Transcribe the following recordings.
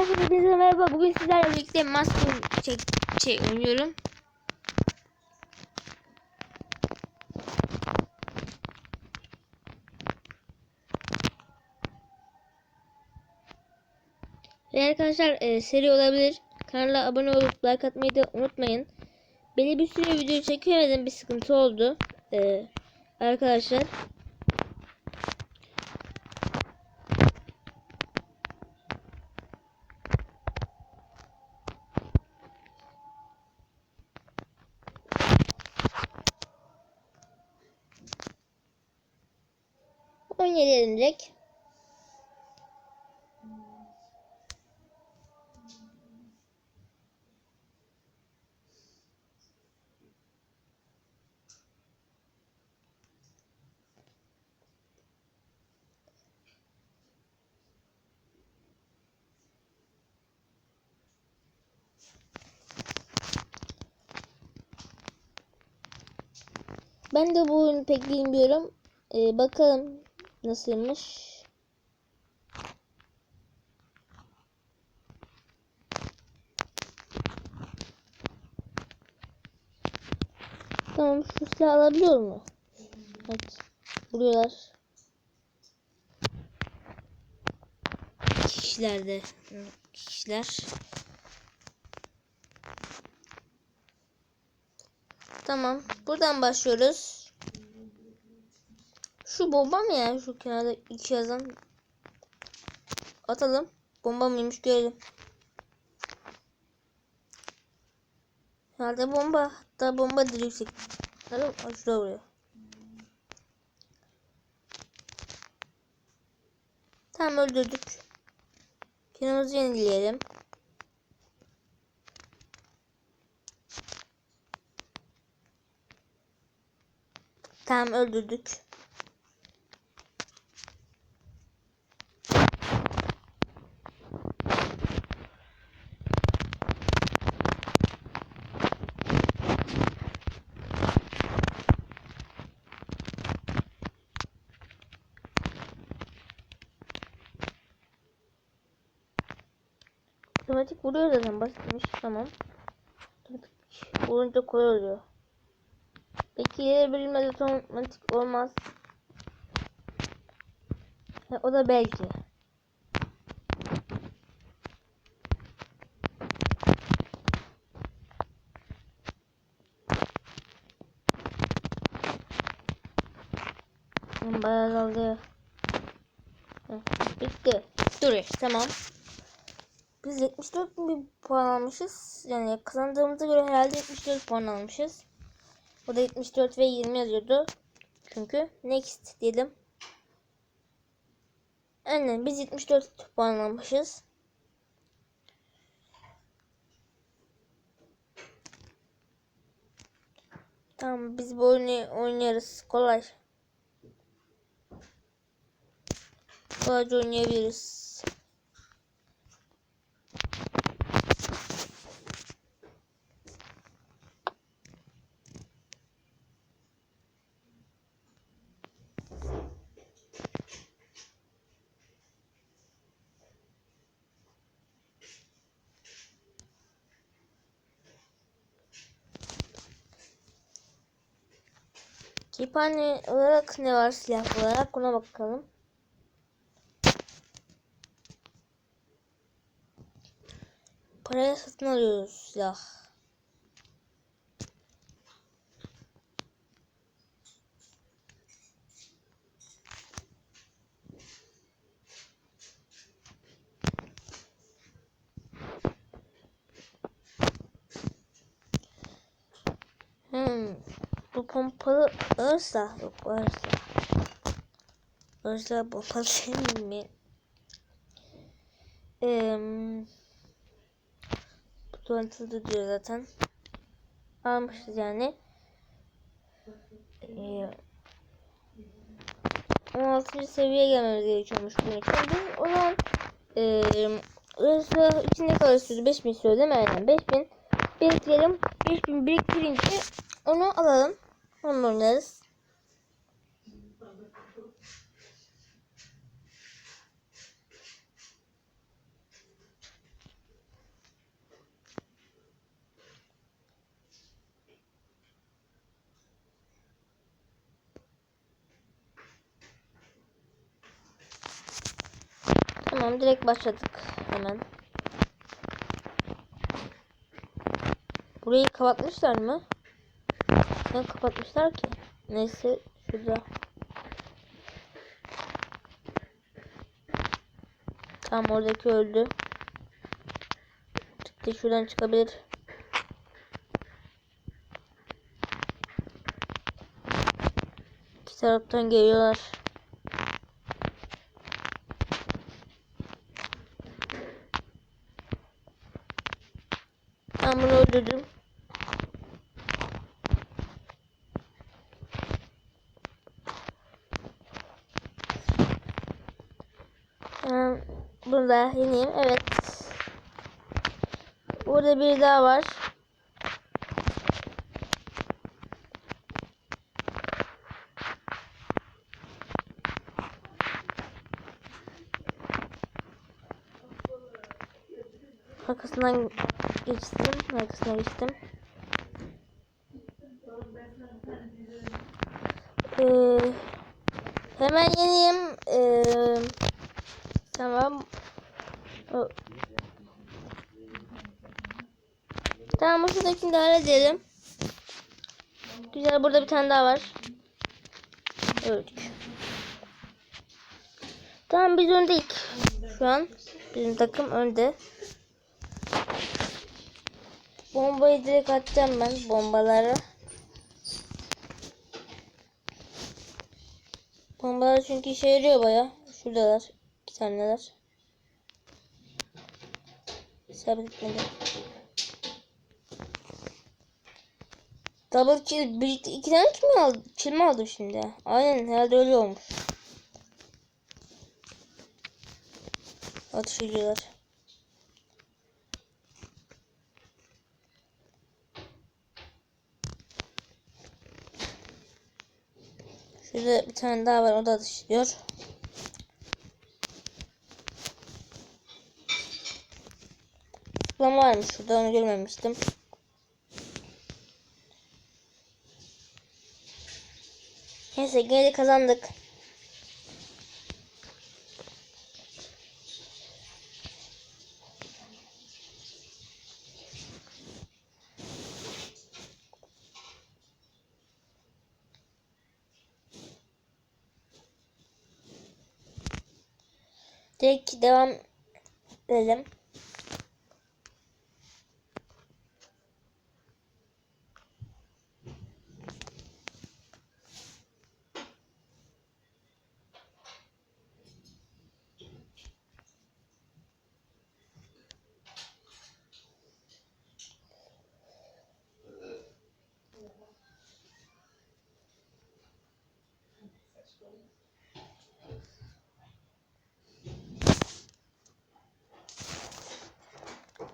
Arkadaşlar merhaba. Bugün sizlerle birlikte Master şey, şey oynuyorum. Ve arkadaşlar e, seri olabilir. Kanala abone olup like atmayı da unutmayın. Beni bir süre video çekemedim. Bir sıkıntı oldu. E, arkadaşlar. Direkt. Ben de bu oyunu pek bilmiyorum. Ee, bakalım nasılmış. Tamam şu silah alabiliyor mu? Evet. Vuruyorlar. Kişilerde. Kişiler. Tamam. Buradan başlıyoruz. Şu bomba mı ya? Şu kenarda iki yazan. Atalım. Bomba mıymış görelim. Herhalde bomba. Hatta bombadır yüksek. Atalım. Aa, Şuraya vuruyor. Tamam öldürdük. Kendimizi yenileyelim. Tamam öldürdük. Otomatik vuruyor zaten basitmiş tamam. Vurunca kolay oluyor. Peki yere bölünmez otomatik olmaz. Ha, o da belki. Bayağı. Heh, Bitti. Dur tamam. Biz 74 bin puan almışız. Yani kazandığımıza göre herhalde 74 puan almışız. O da 74 ve 20 yazıyordu. Çünkü next dedim. Aynen biz 74 puan almışız. Tamam biz bu oyunu oynarız. Kolay. Kolayca oynayabiliriz. Kephane olarak ne var silah olarak ona bakalım. Paraya satın alıyoruz silah. Hmm. Bu pompalı ırsa yok ırsa. Irsa pompalı değil mi? Eee bu tuvaleti diyor zaten. Almışız yani. Ee, 16. seviyeye gelmemiz gerekiyormuş bunun için. Biz o zaman e, ırsa için ne kadar sürdü? 5000 sürdü değil mi? Aynen 5000 biriktirelim. 5000 biriktirince onu alalım. Onu. Tamam direkt başladık hemen. Burayı kapatmışlar mı? Neden kapatmışlar ki? Neyse şurada. Tam oradaki öldü. Çıktı şuradan çıkabilir. İki taraftan geliyorlar. Ben bunu öldürdüm. Hemen bunu da yeneyim. Evet. Burada bir daha var. Arkasından geçtim. Arkasına geçtim. Ee, hemen yeneyim. Ee, tamam. O- Tamam şuradakini de halledelim. Güzel burada bir tane daha var. Öldük. Tamam biz öndeyiz. Şu an bizim takım önde. Bombayı direkt atacağım ben bombaları. Bombalar çünkü işe yarıyor baya. Şuradalar. Taneler. Sabit gitmedi. Double kill. Birlikte iki tane kill mi aldım? Kill şimdi? Aynen herhalde öyle olmuş. Atış. Şurada bir tane daha var. O da atış. Zıplama varmış şurada. Onu görmemiştim. Neyse de kazandık. Direkt devam edelim.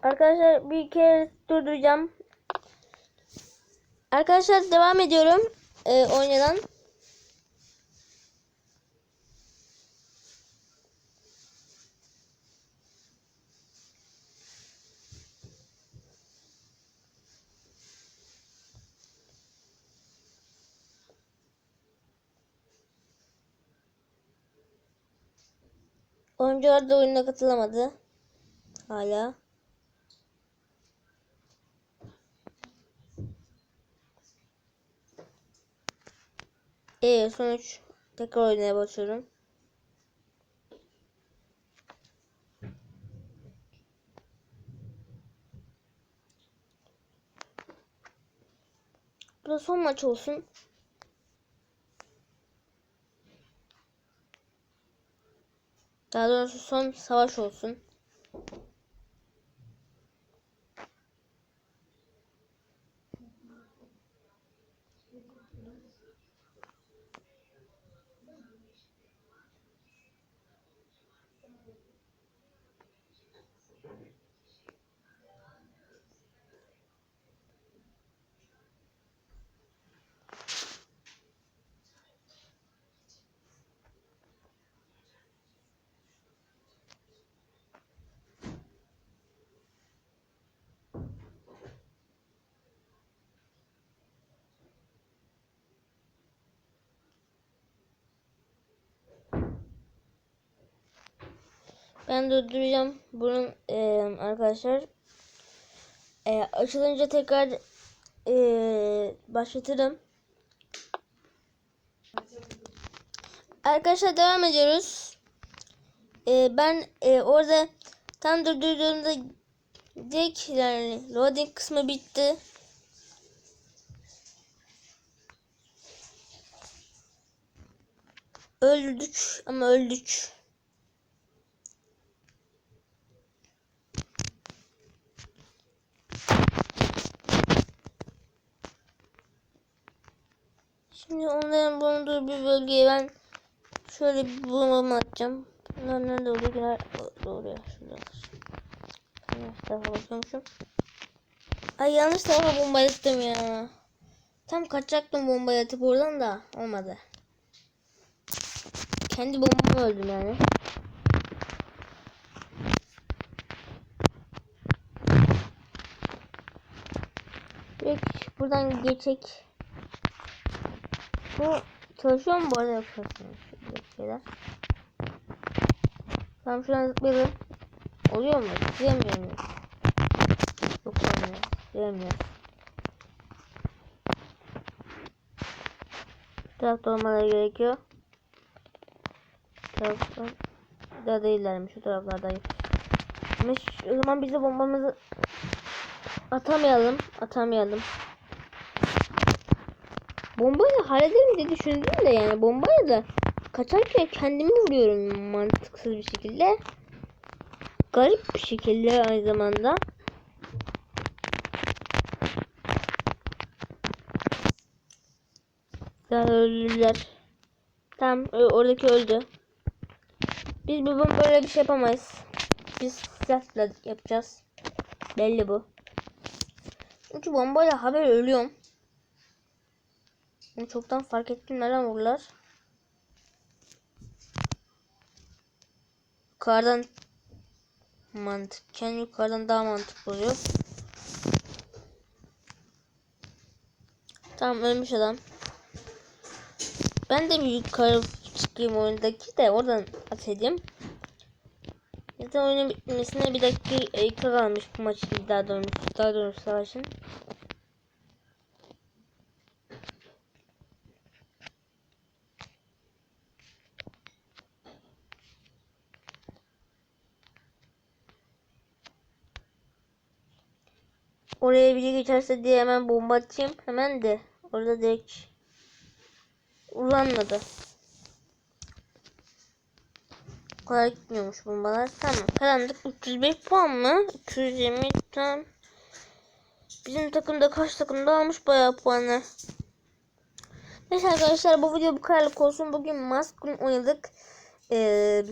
Arkadaşlar bir kere durduracağım. Arkadaşlar devam ediyorum. Ee, oynadan. Oyuncular da oyuna katılamadı. Hala. Ee, sonuç tekrar oynaya basıyorum. Bu da son maç olsun. Daha doğrusu son savaş olsun. Ben durduracağım bunun e, arkadaşlar. E, açılınca tekrar e, başlatırım. Arkadaşlar devam ediyoruz. E, ben e, orada tam durdurduğumda direkt yani loading kısmı bitti. Öldük ama öldük. Şimdi bulunduğu bir bölgeye ben şöyle bir bulmamı atacağım. Bunlar nerede oluyor? Yine doğru ya. Şurada. Yanlış tarafa bakıyormuşum. Ay yanlış tarafa bomba attım ya. Tam kaçacaktım bombayı atıp oradan da olmadı. Kendi bombamı öldüm yani. Peki buradan geçek. Bu çalışıyor mu bu arada yapıyorsunuz bir şeyler. Tamam şuradan zıplayalım. Oluyor mu? Zıplayamıyor muyuz? Yok olmuyor. Zıplayamıyoruz. Bu tarafta olmaları gerekiyor. Tarafta da değillermiş. Şu taraflardayım. O zaman biz de bombamızı atamayalım. Atamayalım. Bombayla hallederim diye düşündüm de yani bombayla da kaçarken kendimi vuruyorum mantıksız bir şekilde. Garip bir şekilde aynı zamanda. Daha öldüler. Tamam oradaki öldü. Biz bu böyle bir şey yapamayız. Biz silahla yapacağız. Belli bu. Çünkü bombayla haber ölüyorum. Bunu çoktan fark ettim. Nereden vururlar? Yukarıdan mantıkken yukarıdan daha mantıklı oluyor. Tamam ölmüş adam. Ben de bir yukarı çıkayım oyundaki de oradan at edeyim. Zaten oyunun bitmesine bir dakika, kalmış bu maç değil daha doğrusu, daha doğrusu savaşın. Oraya biri geçerse diye hemen bomba atayım. Hemen de orada direkt uzanmadı. O kadar gitmiyormuş bombalar. Tamam. Kazandık. 305 puan mı? 220 tam. Bizim takımda kaç takımda almış bayağı puanı. Neyse arkadaşlar bu video bu kadarlık olsun. Bugün Maskun oynadık. Ee,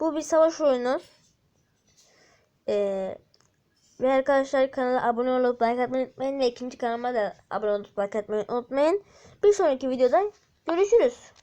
bu bir savaş oyunu. Ee, ve arkadaşlar kanala abone olup like atmayı unutmayın. Ve ikinci kanalıma da abone olup like atmayı unutmayın. Bir sonraki videoda görüşürüz.